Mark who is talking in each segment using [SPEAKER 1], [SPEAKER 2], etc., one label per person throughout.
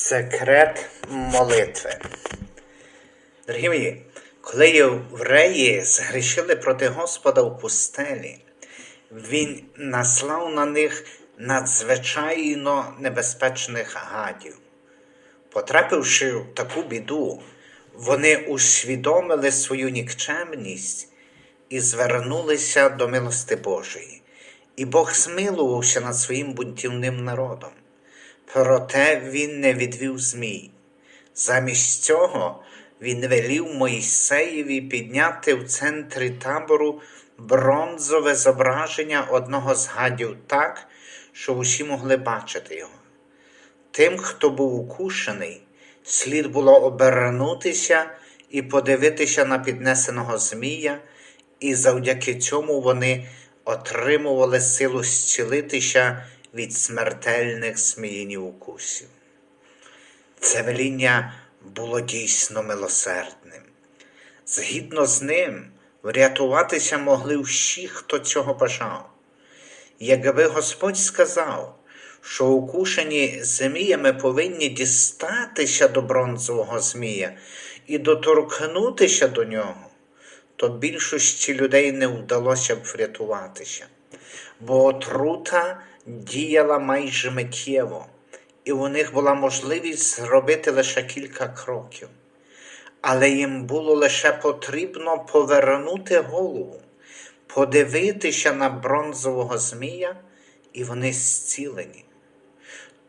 [SPEAKER 1] Секрет молитви. Дорогі мої, коли євреї згрішили проти Господа в пустелі, Він наслав на них надзвичайно небезпечних гадів. Потрапивши в таку біду, вони усвідомили свою нікчемність і звернулися до милости Божої. І Бог змилувався над своїм бунтівним народом. Проте він не відвів змій. Замість цього він велів Моїсеєві підняти в центрі табору бронзове зображення одного з гадів так, що усі могли бачити його. Тим, хто був укушений, слід було обернутися і подивитися на піднесеного Змія, і завдяки цьому вони отримували силу зцілитися від смертельних зміїнів укусів. Це веління було дійсно милосердним. Згідно з ним, врятуватися могли всі, хто цього бажав. Якби Господь сказав, що укушені зміями повинні дістатися до бронзового змія і доторкнутися до нього, то більшості людей не вдалося б врятуватися, бо отрута діяла майже миттєво, і у них була можливість зробити лише кілька кроків. Але їм було лише потрібно повернути голову, подивитися на бронзового змія, і вони зцілені.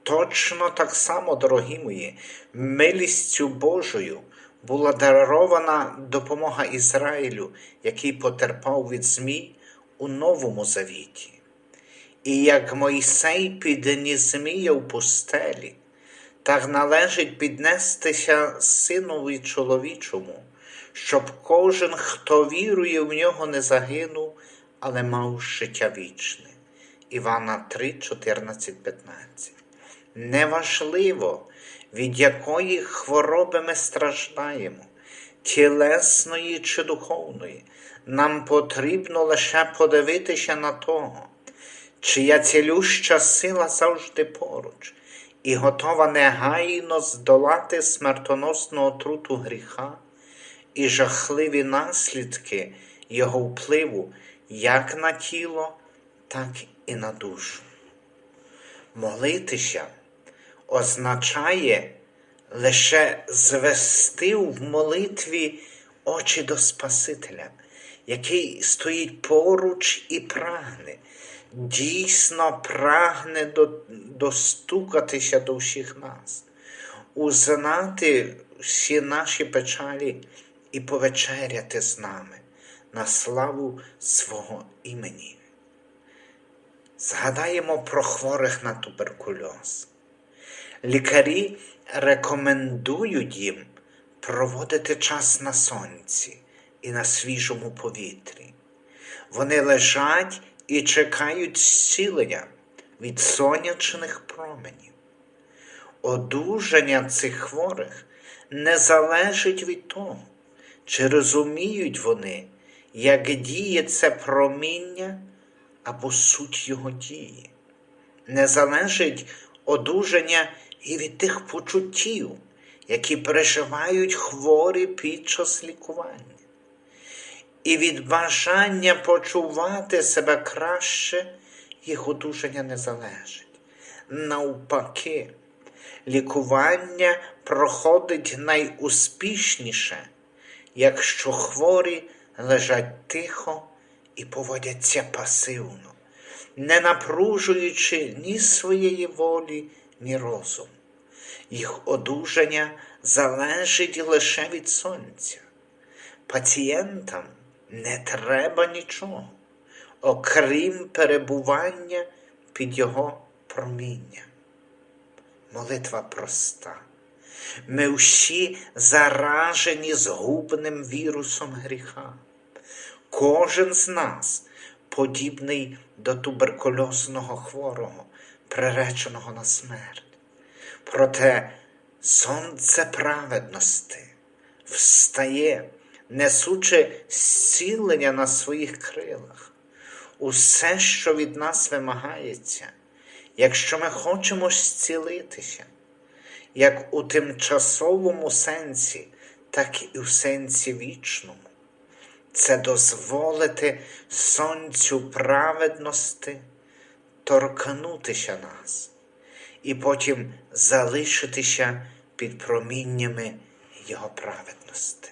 [SPEAKER 1] Точно так само, дорогі мої, милістю Божою була дарована допомога Ізраїлю, який потерпав від змій у Новому Завіті. І як Мойсей підніс змія в пустелі, так належить піднестися синові чоловічому, щоб кожен, хто вірує в нього, не загинув, але мав життя вічне. Івана 3, 14, 15. Неважливо, від якої хвороби ми страждаємо, тілесної чи духовної, нам потрібно лише подивитися на того, чия цілюща сила завжди поруч і готова негайно здолати смертоносну отруту гріха і жахливі наслідки його впливу як на тіло, так і на душу. Молитися означає лише звести в молитві очі до Спасителя, який стоїть поруч і прагне, дійсно прагне до, достукатися до всіх нас, узнати всі наші печалі і повечеряти з нами на славу свого імені. Згадаємо про хворих на туберкульоз. Лікарі рекомендують їм проводити час на сонці і на свіжому повітрі. Вони лежать і чекають зцілення від сонячних променів. Одужання цих хворих не залежить від того, чи розуміють вони, як діє це проміння або суть його дії. Не залежить одужання і від тих почуттів, які переживають хворі під час лікування, і від бажання почувати себе краще їх одужання не залежить. Навпаки, лікування проходить найуспішніше, якщо хворі лежать тихо і поводяться пасивно, не напружуючи ні своєї волі, ні розум. Їх одужання залежить лише від сонця. Пацієнтам не треба нічого, окрім перебування під його промінням. Молитва проста. Ми всі заражені згубним вірусом гріха. Кожен з нас подібний до туберкульозного хворого, приреченого на смерть. Проте сонце праведності встає, несучи зцілення на своїх крилах. Усе, що від нас вимагається, якщо ми хочемо зцілитися, як у тимчасовому сенсі, так і в сенсі вічному. Це дозволити сонцю праведності торкнутися нас і потім залишитися під проміннями Його праведності.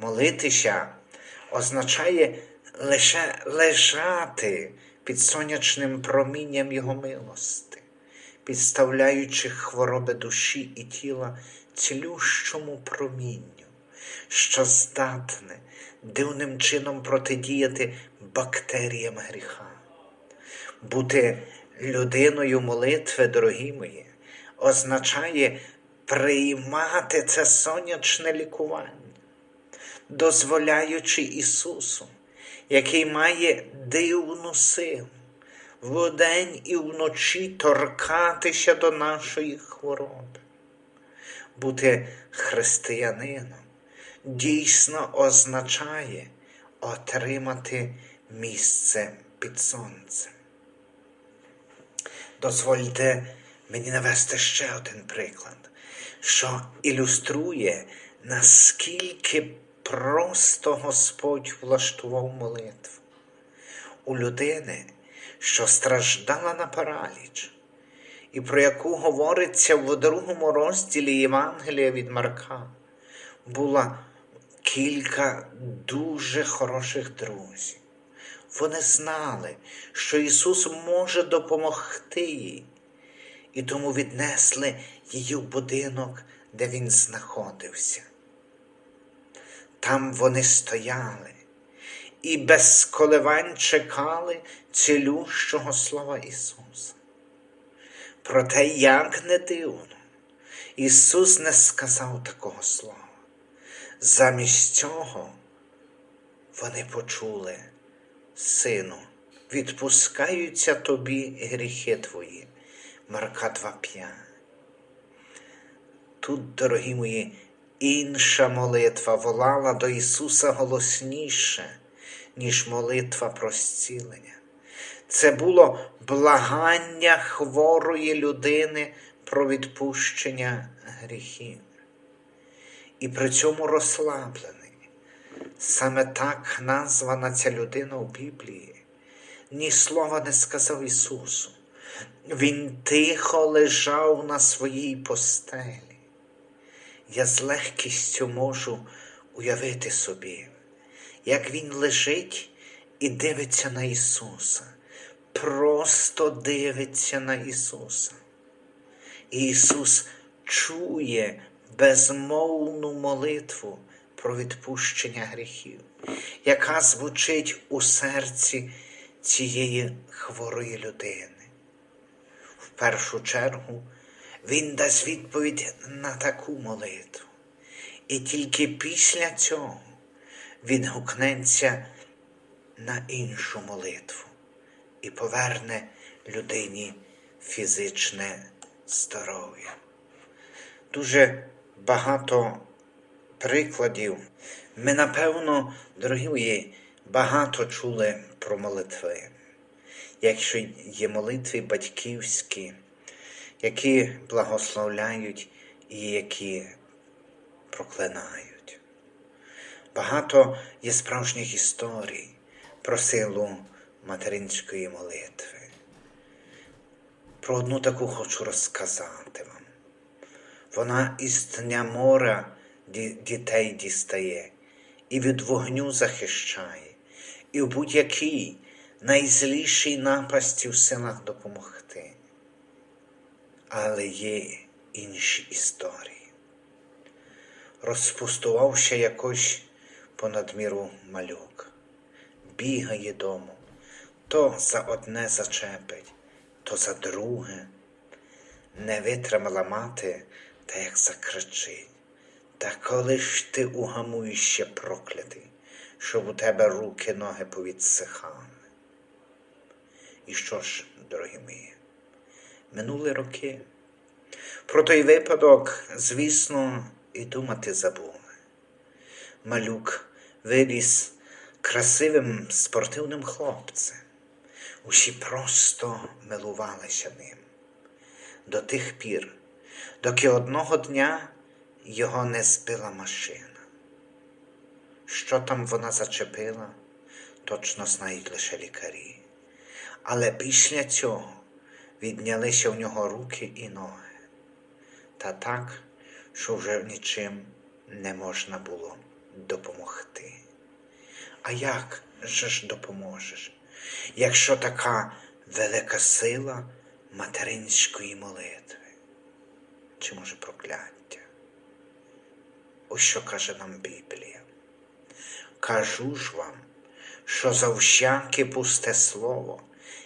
[SPEAKER 1] Молитися означає лише лежати під сонячним промінням Його милости, підставляючи хвороби душі і тіла цілющому промінню, що здатне дивним чином протидіяти бактеріям гріха. Бути людиною молитви, дорогі мої, означає приймати це сонячне лікування, дозволяючи Ісусу, який має дивну силу, вдень і вночі торкатися до нашої хвороби. Бути християнином дійсно означає отримати місце під сонцем. Дозвольте мені навести ще один приклад, що ілюструє, наскільки просто Господь влаштував молитву. У людини, що страждала на параліч, і про яку говориться в другому розділі Євангелія від Марка, була кілька дуже хороших друзів. Вони знали, що Ісус може допомогти їй, і тому віднесли її в будинок, де Він знаходився. Там вони стояли і без коливань чекали цілющого слова Ісуса. Проте, як не дивно, Ісус не сказав такого слова. Замість цього вони почули, Сину, відпускаються тобі гріхи твої. Марка 2.5. Тут, дорогі мої, інша молитва волала до Ісуса голосніше, ніж молитва про зцілення. Це було благання хворої людини про відпущення гріхів. І при цьому розслаблений. Саме так названа ця людина у Біблії. Ні слова не сказав Ісусу. Він тихо лежав на своїй постелі. Я з легкістю можу уявити собі, як Він лежить і дивиться на Ісуса, просто дивиться на Ісуса. І Ісус чує безмовну молитву про відпущення гріхів, яка звучить у серці цієї хворої людини. В першу чергу Він дасть відповідь на таку молитву, і тільки після цього відгукнеться на іншу молитву і поверне людині фізичне здоров'я. Дуже багато прикладів. Ми, напевно, дорогі багато чули про молитви. Якщо є молитви батьківські, які благословляють і які проклинають. Багато є справжніх історій про силу материнської молитви. Про одну таку хочу розказати вам. Вона із дня моря дітей дістає і від вогню захищає, і в будь-якій найзлішій напасті в силах допомогти. Але є інші історії. Розпустувався якось понад міру малюк, бігає дому, то за одне зачепить, то за друге. Не витримала мати та як закричить. Та коли ж ти угамуєш ще проклятий, щоб у тебе руки, ноги повідсихали. І що ж, дорогі мої, минули роки. Про той випадок, звісно, і думати забули. Малюк виріс красивим спортивним хлопцем. Усі просто милувалися ним. До тих пір, доки одного дня його не збила машина. Що там вона зачепила, точно знають лише лікарі. Але після цього віднялися в нього руки і ноги. Та так, що вже нічим не можна було допомогти. А як же ж допоможеш, якщо така велика сила материнської молитви? Чи може прокляття? Ось що каже нам Біблія. Кажу ж вам, що за всяке пусте слово,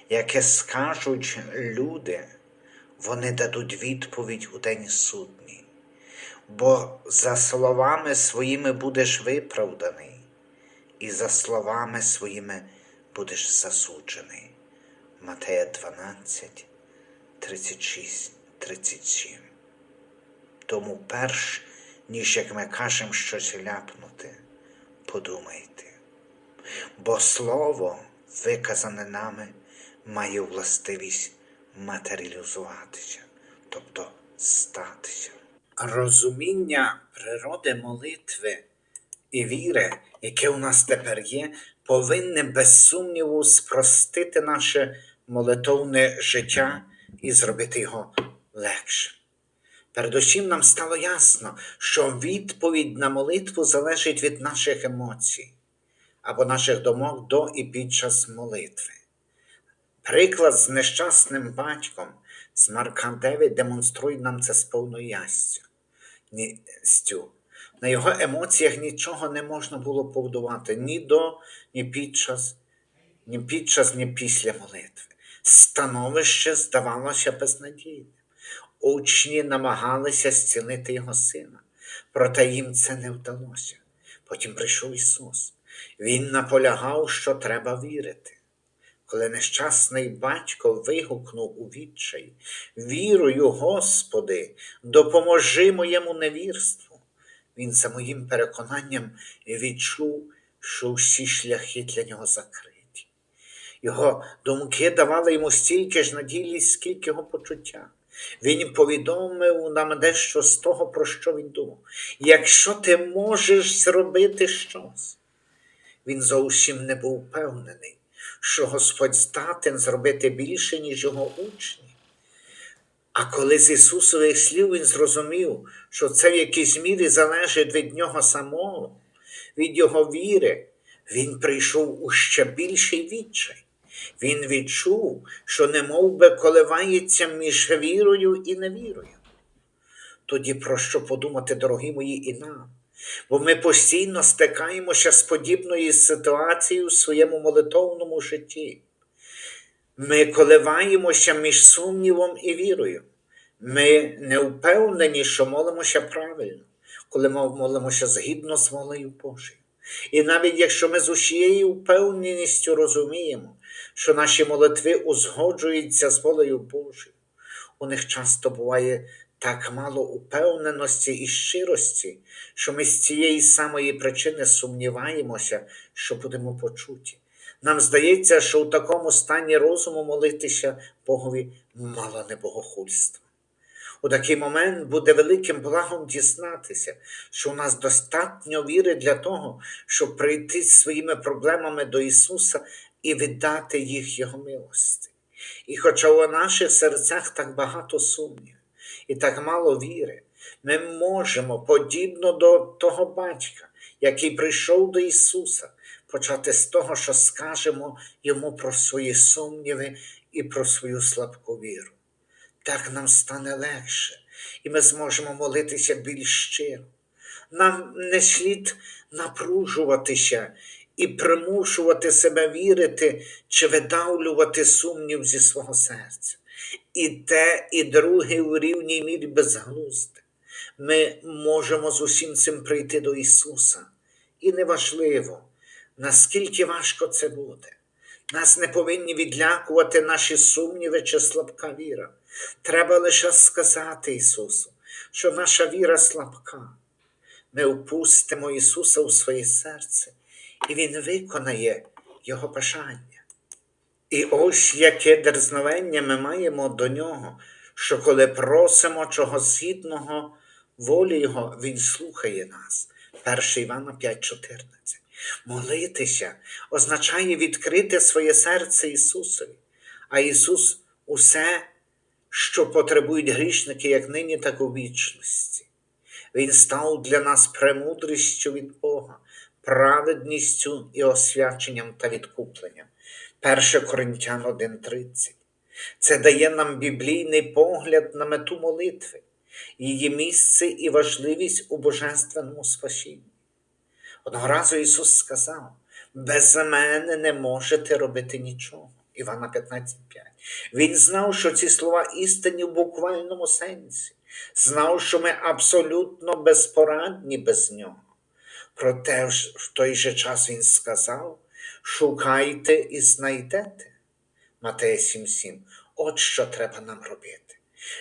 [SPEAKER 1] яке скажуть люди, вони дадуть відповідь у день судній. Бо за словами своїми будеш виправданий, і за словами своїми будеш засуджений. Матея 12, 36, 37. Тому перш, ніж як ми кажемо щось ляпнути, подумайте. Бо слово, виказане нами, має властивість матеріалізуватися, тобто статися. Розуміння природи молитви і віри, яке у нас тепер є, повинне без сумніву спростити наше молитовне життя і зробити його легшим. Передусім нам стало ясно, що відповідь на молитву залежить від наших емоцій або наших думок до і під час молитви. Приклад з нещасним батьком з Марка 9 демонструє нам це з повною ясністю. На його емоціях нічого не можна було побудувати ні до, ні під час, ні під час, ні після молитви. Становище здавалося безнадійним. Учні намагалися зцілити його сина, проте їм це не вдалося. Потім прийшов Ісус. Він наполягав, що треба вірити. Коли нещасний батько вигукнув у відчай, вірую, Господи, допоможи моєму невірству. Він за моїм переконанням відчув, що всі шляхи для нього закриті. Його думки давали йому стільки ж надії, скільки його почуття. Він повідомив нам дещо з того, про що він думав. Якщо ти можеш зробити щось, він зовсім не був впевнений, що Господь здатен зробити більше, ніж його учні. А коли з Ісусових слів він зрозумів, що це в якійсь мірі залежить від нього самого, від його віри, він прийшов у ще більший відчай. Він відчув, що не би коливається між вірою і невірою. Тоді про що подумати, дорогі мої, і нам? Бо ми постійно стикаємося з подібною ситуацією в своєму молитовному житті. Ми коливаємося між сумнівом і вірою. Ми не впевнені, що молимося правильно, коли ми молимося згідно з волею Божою. І навіть якщо ми з усією впевненістю розуміємо, що наші молитви узгоджуються з волею Божою, у них часто буває так мало упевненості і щирості, що ми з цієї самої причини сумніваємося, що будемо почуті. Нам здається, що у такому стані розуму молитися Богові мало не богохульство. У такий момент буде великим благом дізнатися, що у нас достатньо віри для того, щоб прийти з своїми проблемами до Ісуса і віддати їх Його милості. І хоча у наших серцях так багато сумнів і так мало віри, ми можемо, подібно до того батька, який прийшов до Ісуса, почати з того, що скажемо йому про свої сумніви і про свою слабку віру. Так нам стане легше, і ми зможемо молитися більш щиро. Нам не слід напружуватися і примушувати себе вірити чи видавлювати сумнів зі свого серця. І те, і друге в рівній мірі безглузде. Ми можемо з усім цим прийти до Ісуса. І неважливо, наскільки важко це буде. Нас не повинні відлякувати наші сумніви чи слабка віра. Треба лише сказати Ісусу, що наша віра слабка. Ми впустимо Ісуса у своє серце, і Він виконає Його бажання. І ось яке дерзновення ми маємо до Нього, що коли просимо чогось гідного волі Його, Він слухає нас. 1 Івана 5,14. Молитися означає відкрити своє серце Ісусові, а Ісус усе, що потребують грішники, як нині, так у вічності. Він став для нас премудрістю від Бога, праведністю і освяченням та відкупленням. 1 Коринтян 1.30. Це дає нам біблійний погляд на мету молитви, її місце і важливість у божественному спасінні. Одного разу Ісус сказав: без мене не можете робити нічого. Івана 15,5. Він знав, що ці слова істинні в буквальному сенсі, знав, що ми абсолютно безпорадні без нього. Проте в той же час Він сказав: шукайте і знайдете. Матея 7,7. От що треба нам робити.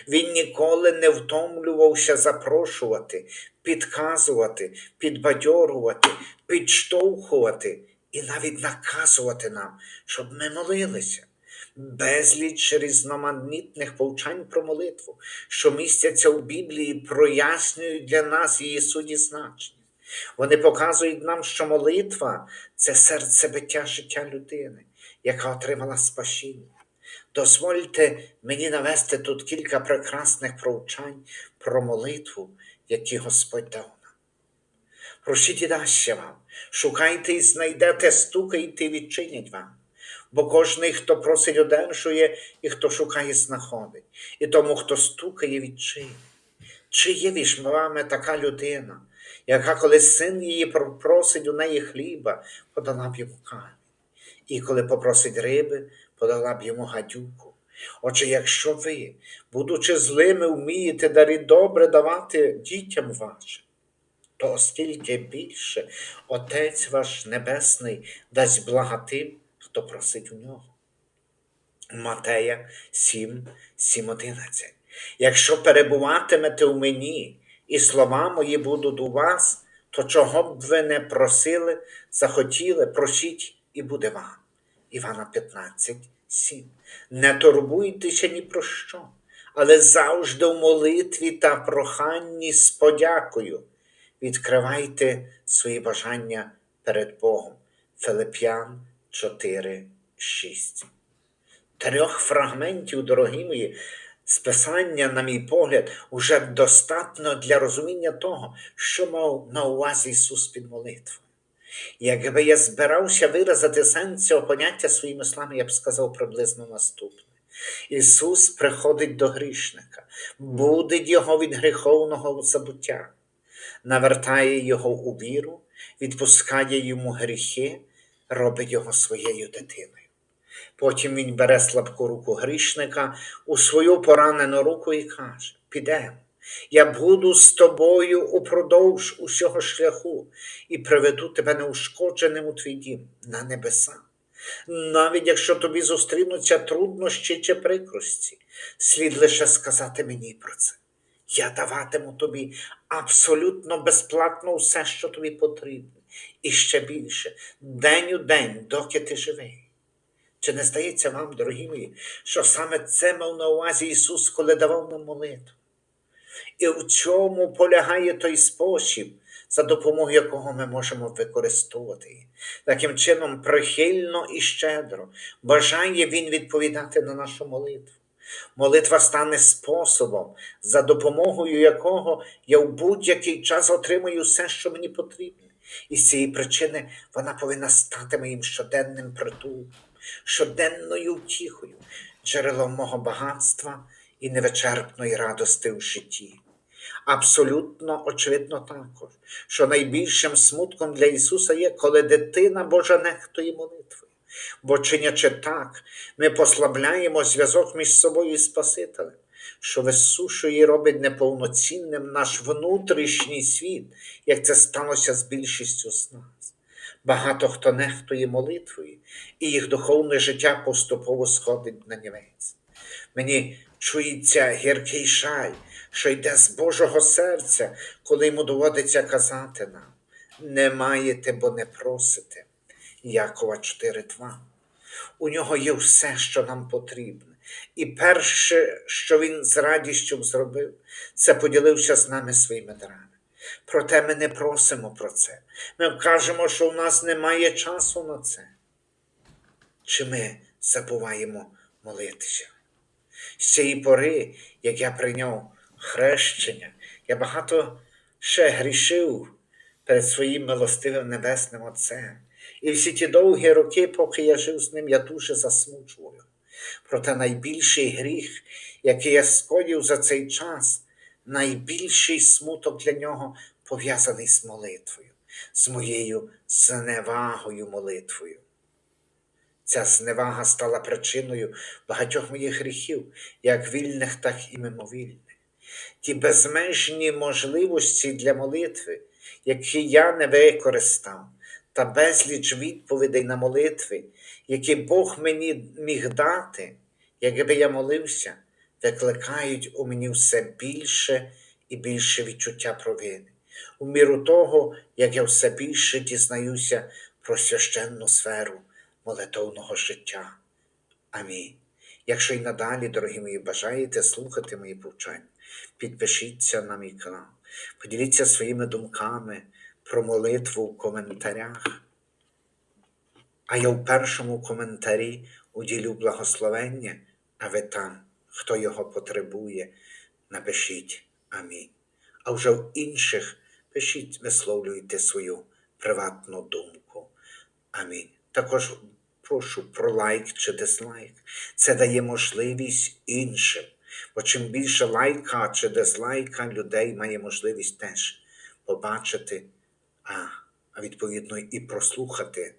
[SPEAKER 1] Він ніколи не втомлювався запрошувати, підказувати, підбадьорувати, підштовхувати і навіть наказувати нам, щоб ми молилися. Безліч різноманітних повчань про молитву, що містяться у Біблії, прояснюють для нас її суді значення. Вони показують нам, що молитва це серцебиття життя людини, яка отримала спасіння. Дозвольте мені навести тут кілька прекрасних провчань про молитву, які Господь дав нам. Просіть і дасться вам, шукайте і знайдете, стукайте і відчинять вам. Бо кожний, хто просить, одержує, і хто шукає, знаходить. І тому, хто стукає, відчинить. Чи є між вами така людина, яка, коли син її просить у неї хліба, подала б йому камінь, і коли попросить риби, подала б йому гадюку. Отже, якщо ви, будучи злими, вмієте дарі добре давати дітям вашим, то оскільки більше Отець ваш Небесний дасть блага тим, хто просить у нього. Матея 7, 7, 11. Якщо перебуватимете у мені, і слова мої будуть у вас, то чого б ви не просили, захотіли, просіть, і буде вам. Івана 15, 7. Не турбуйтеся ні про що, але завжди в молитві та проханні з подякою. Відкривайте свої бажання перед Богом. Филип'ян 4, 6. Трьох фрагментів, дорогі мої, з писання, на мій погляд, уже достатньо для розуміння того, що мав на увазі Ісус під молитвою. Якби я збирався виразити сенс цього поняття своїми словами, я б сказав приблизно наступне. Ісус приходить до грішника, будить його від гріховного забуття, навертає його у віру, відпускає йому гріхи, робить його своєю дитиною. Потім він бере слабку руку грішника у свою поранену руку і каже: Підемо, я буду з тобою упродовж усього шляху і приведу тебе неушкодженим у твій дім на небеса. Навіть якщо тобі зустрінуться труднощі чи прикрості, слід лише сказати мені про це. Я даватиму тобі абсолютно безплатно все, що тобі потрібно, і ще більше, день у день, доки ти живий. Чи не здається вам, дорогі мої, що саме це мав на увазі Ісус, коли давав нам молитву? І в цьому полягає той спосіб, за допомогою якого ми можемо використовувати. Таким чином, прихильно і щедро бажає Він відповідати на нашу молитву. Молитва стане способом, за допомогою якого я в будь-який час отримую все, що мені потрібно. І з цієї причини вона повинна стати моїм щоденним притулком, щоденною втіхою, джерелом мого багатства і невичерпної радости в житті. Абсолютно очевидно також, що найбільшим смутком для Ісуса є, коли дитина Божа нехтує молитвою. Бо чинячи так, ми послабляємо зв'язок між собою і Спасителем, що висушує і робить неповноцінним наш внутрішній світ, як це сталося з більшістю з нас. Багато хто нехтує молитвою, і їх духовне життя поступово сходить на нівець. Мені чується гіркий шаль, що йде з Божого серця, коли йому доводиться казати нам: не маєте, бо не просите. Якова 4.2. У нього є все, що нам потрібне. І перше, що він з радістю зробив, це поділився з нами своїми дарами. Проте ми не просимо про це. Ми кажемо, що у нас немає часу на це. Чи ми забуваємо молитися? З цієї пори, як я прийняв хрещення, я багато ще грішив перед своїм милостивим небесним Отцем. І всі ті довгі роки, поки я жив з ним, я дуже засмучував. Проте найбільший гріх, який я скоїв за цей час, найбільший смуток для нього пов'язаний з молитвою, з моєю зневагою молитвою. Ця зневага стала причиною багатьох моїх гріхів, як вільних, так і мимовільних. Ті безмежні можливості для молитви, які я не використав, та безліч відповідей на молитви, які Бог мені міг дати, якби я молився, викликають у мені все більше і більше відчуття провини, у міру того, як я все більше дізнаюся про священну сферу молитовного життя. Амінь. Якщо й надалі, дорогі мої, бажаєте слухати мої повчання, підпишіться на мій канал, поділіться своїми думками про молитву в коментарях. А я в першому коментарі уділю благословення, а ви там, хто його потребує, напишіть Амінь. А вже в інших пишіть, висловлюйте свою приватну думку. Амінь. Також прошу про лайк чи дизлайк. Це дає можливість іншим. Бо чим більше лайка чи дизлайка людей має можливість теж побачити, а, відповідно і прослухати